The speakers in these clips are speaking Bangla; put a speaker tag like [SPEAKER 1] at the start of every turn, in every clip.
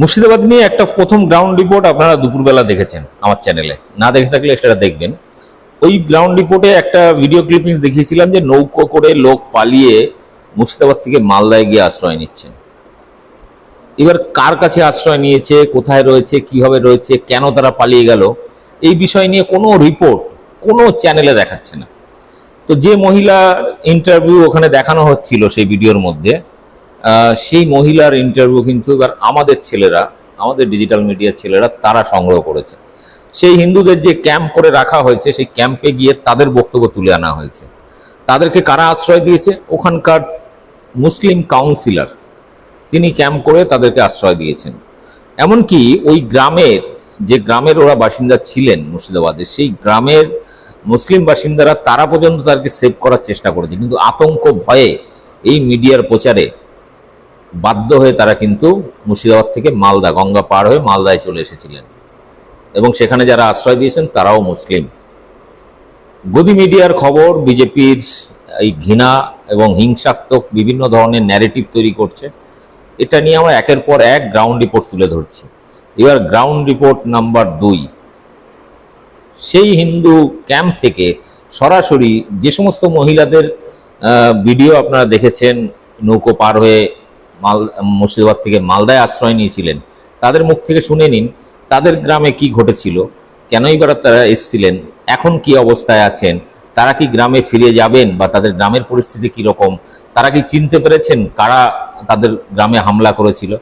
[SPEAKER 1] মুর্শিদাবাদ নিয়ে একটা প্রথম গ্রাউন্ড রিপোর্ট আপনারা দুপুরবেলা দেখেছেন আমার চ্যানেলে না দেখে থাকলে সেটা দেখবেন। ওই গ্রাউন্ড রিপোর্টে একটা ভিডিও ক্লিপিংস দেখিয়েছিলাম যে নৌকো করে লোক পালিয়ে মুর্শিদাবাদ থেকে মালদায় গিয়ে আশ্রয় নিচ্ছেন। এবার কার কাছে আশ্রয় নিয়েছে, কোথায় রয়েছে, কীভাবে রয়েছে, কেন তারা পালিয়ে গেল, এই বিষয় নিয়ে কোনো রিপোর্ট কোনো চ্যানেলে দেখাচ্ছে না। তো যে মহিলা ইন্টারভিউ ওখানে দেখানো হচ্ছিল সেই ভিডিওর মধ্যে সেই মহিলার ইন্টারভিউ কিন্তু এবার আমাদের ছেলেরা, আমাদের ডিজিটাল মিডিয়ার ছেলেরা তারা সংগ্রহ করেছে। সেই হিন্দুদের যে ক্যাম্প করে রাখা হয়েছে, সেই ক্যাম্পে গিয়ে তাদের বক্তব্য তুলে আনা হয়েছে। তাদেরকে কারা আশ্রয় দিয়েছে? ওখানকার মুসলিম কাউন্সিলর তিনি ক্যাম্প করে তাদেরকে আশ্রয় দিয়েছেন। এমনকি ওই গ্রামের, যে গ্রামের ওরা বাসিন্দা ছিলেন মুর্শিদাবাদে, সেই গ্রামের মুসলিম বাসিন্দারা তারা পর্যন্ত তাদেরকে সেভ করার চেষ্টা করেছে। কিন্তু আতঙ্ক ভয়ে এই মিডিয়ার প্রচারে বাধ্য হয়ে তারা কিন্তু মুর্শিদাবাদ থেকে মালদা, গঙ্গা পার হয়ে মালদায় চলে এসেছিলেন। এবং সেখানে যারা আশ্রয় দিয়েছেন, তারাও মুসলিম। গদি মিডিয়ার খবর, বিজেপির এই ঘৃণা এবং হিংসাত্মক বিভিন্ন ধরনের ন্যারেটিভ তৈরি করছে। এটা নিয়ে আমরা একের পর এক গ্রাউন্ড রিপোর্ট তুলে ধরছি। এবার গ্রাউন্ড রিপোর্ট নাম্বার দুই। সেই হিন্দু ক্যাম্প থেকে সরাসরি যে সমস্ত মহিলাদের ভিডিও আপনারা দেখেছেন, নৌকো পার হয়ে মাল, মুর্শিদাবাদ থেকে মালদায় আশ্রয় নিয়েছিলেন। তাদের মুখ থেকে শুনে নিন, তাদের গ্রামে কি ঘটেছিল, কেনই বা তারা এসেছিলেন, এখন কি অবস্থায় আছেন, তারা কি গ্রামে ফিরে যাবেন বা তাদের গ্রামের পরিস্থিতি কি রকম, তারা কি চিনতে পেরেছেন কারা তাদের গ্রামে হামলা করেছিল?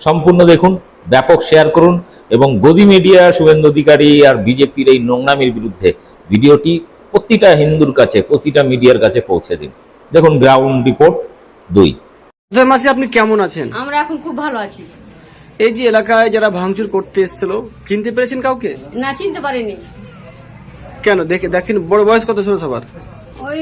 [SPEAKER 1] সম্পূর্ণ দেখুন, ব্যাপক শেয়ার করুন এবং গদি মিডিয়া, শুভেন্দু অধিকারী আর বিজেপির এই নোংরামির বিরুদ্ধে ভিডিওটি প্রতিটা হিন্দুর কাছে, প্রতিটা মিডিয়ার কাছে পৌঁছে দিন। দেখুন গ্রাউন্ড রিপোর্ট দুই।
[SPEAKER 2] মাসি আপনি কেমন আছেন?
[SPEAKER 3] আমরা এখন খুব ভালো আছি।
[SPEAKER 2] এই যে এলাকায় যারা ভাঙচুর করতে এসেছিল চিনতে পেরেছেন কাউকে?
[SPEAKER 3] না চিনতে পারিনি।
[SPEAKER 2] কেন? দেখে দেখেন বড় বয়স কত ছিল সবার?
[SPEAKER 3] ওই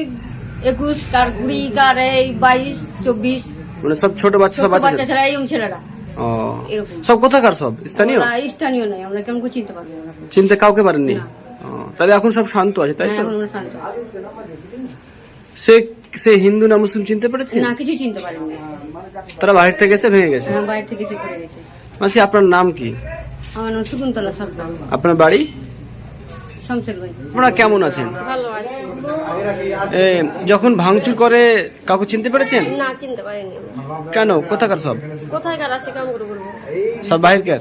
[SPEAKER 3] একুশ কার কুড়ি কার এই বাইশ চব্বিশ।
[SPEAKER 2] মানে সব ছোট বাচ্চা সব
[SPEAKER 3] বাচ্চা ছেলেরা এই ছেলেরা।
[SPEAKER 2] ও।
[SPEAKER 3] এরকম।
[SPEAKER 2] সব কোথাকার সব? স্থানীয়?
[SPEAKER 3] আমরা স্থানীয় নয় আমরা কেমন করে চিনতে পারব না
[SPEAKER 2] চিনতে কাউকে পারেননি?
[SPEAKER 3] না।
[SPEAKER 2] ও, তাহলে এখন সব শান্ত আছে তাই
[SPEAKER 3] হ্যাঁ
[SPEAKER 2] তো?
[SPEAKER 3] এখন আমরা শান্ত।
[SPEAKER 2] সে সে হিন্দু না মুসলিম চিনতে পেরেছে?
[SPEAKER 3] না কিছু চিনতে পারিনি।
[SPEAKER 2] তারা বাইরে থেকে এসে ভেঙে গেছে?
[SPEAKER 3] হ্যাঁ বাইরে থেকে এসে করে গেছে।
[SPEAKER 2] মাসি আপনার নাম কি?
[SPEAKER 3] আমার নাম শকুন্তলা সরকার।
[SPEAKER 2] আপনার বাড়ি? আপনারা কেমন আছেন? এ, যখন ভাঙচুর করে কাউকে চিনতে পেরেছেন?
[SPEAKER 4] না চিনতে পারিনি।
[SPEAKER 2] কেন? কোথাকার সব?
[SPEAKER 4] কোথায় আছে কেমন করে বলব?
[SPEAKER 2] সব
[SPEAKER 4] বাইরকার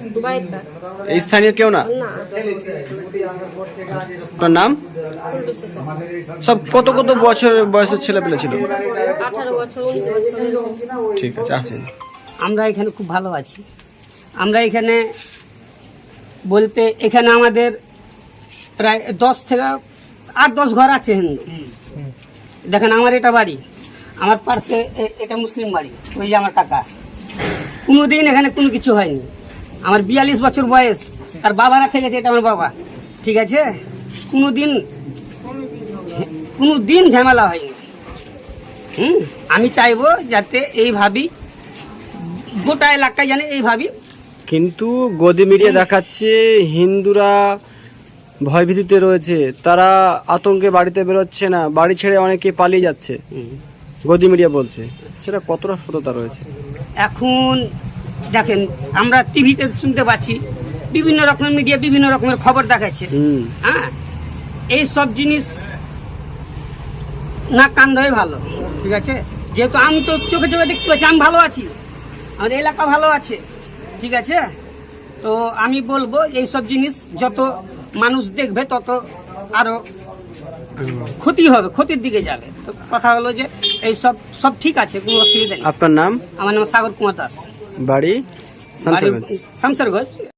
[SPEAKER 2] এই স্থানীয় কেউ না? আপনার নাম? সব কত কত বছর বয়সের ছেলে পেলে ছিল। ঠিক আছে আসেন
[SPEAKER 5] আমরা এখানে খুব ভালো আছি। আমরা এখানে বলতে এখানে আমাদের প্রায় দশ থেকে আট দশ ঘর আছে হিন্দু দেখেন আমার এটা বাড়ি। আমার পার্শ্বে এটা মুসলিম বাড়ি। ওই যে আমার কাকা। কোনোদিন এখানে কোনো কিছু হয়নি। আমার বিয়াল্লিশ বছর বয়স। তার বাবা রেখে গেছে এটা আমার বাবা। ঠিক আছে? কোনো দিন কোনো দিন ঝামেলা হয়নি। হুম? আমি চাইব যাতে এইভাবেই গোটা এলাকায় জানে এইভাবেই
[SPEAKER 2] কিন্তু গদি মিডিয়া দেখাচ্ছে হিন্দুরা ভয়ভীতিতে রয়েছে। তারা আতঙ্কে বাড়িতে বেরোচ্ছে না। বাড়ি ছেড়ে অনেকে পালিয়ে যাচ্ছে। গদি মিডিয়া বলছে। সেটা কতটা সততা রয়েছে?
[SPEAKER 5] এখন দেখেন আমরা টিভিতে শুনতে পাচ্ছি বিভিন্ন রকমের মিডিয়া বিভিন্ন রকমের খবর দেখাচ্ছে। হ্যাঁ? এই সব জিনিস না কান ধরে ভালো ঠিক আছে? যেহেতু আমি তো চোখে চোখে দেখতে পাচ্ছি আমি ভালো আছি। আমার এলাকা ভালো আছে ঠিক আছে? তো আমি বলব এই সব জিনিস যত মানুষ দেখবে তত আরও ক্ষতি হবে ক্ষতির দিকে যাবে। তো কথা হলো যে এই সব সব ঠিক আছে কোনো অসুবিধা নেই।
[SPEAKER 2] আপনার নাম?
[SPEAKER 5] আমার নাম সাগর কুমার দাস।
[SPEAKER 2] বাড়ি?
[SPEAKER 5] বাড়ি। শামসারগঞ্জ।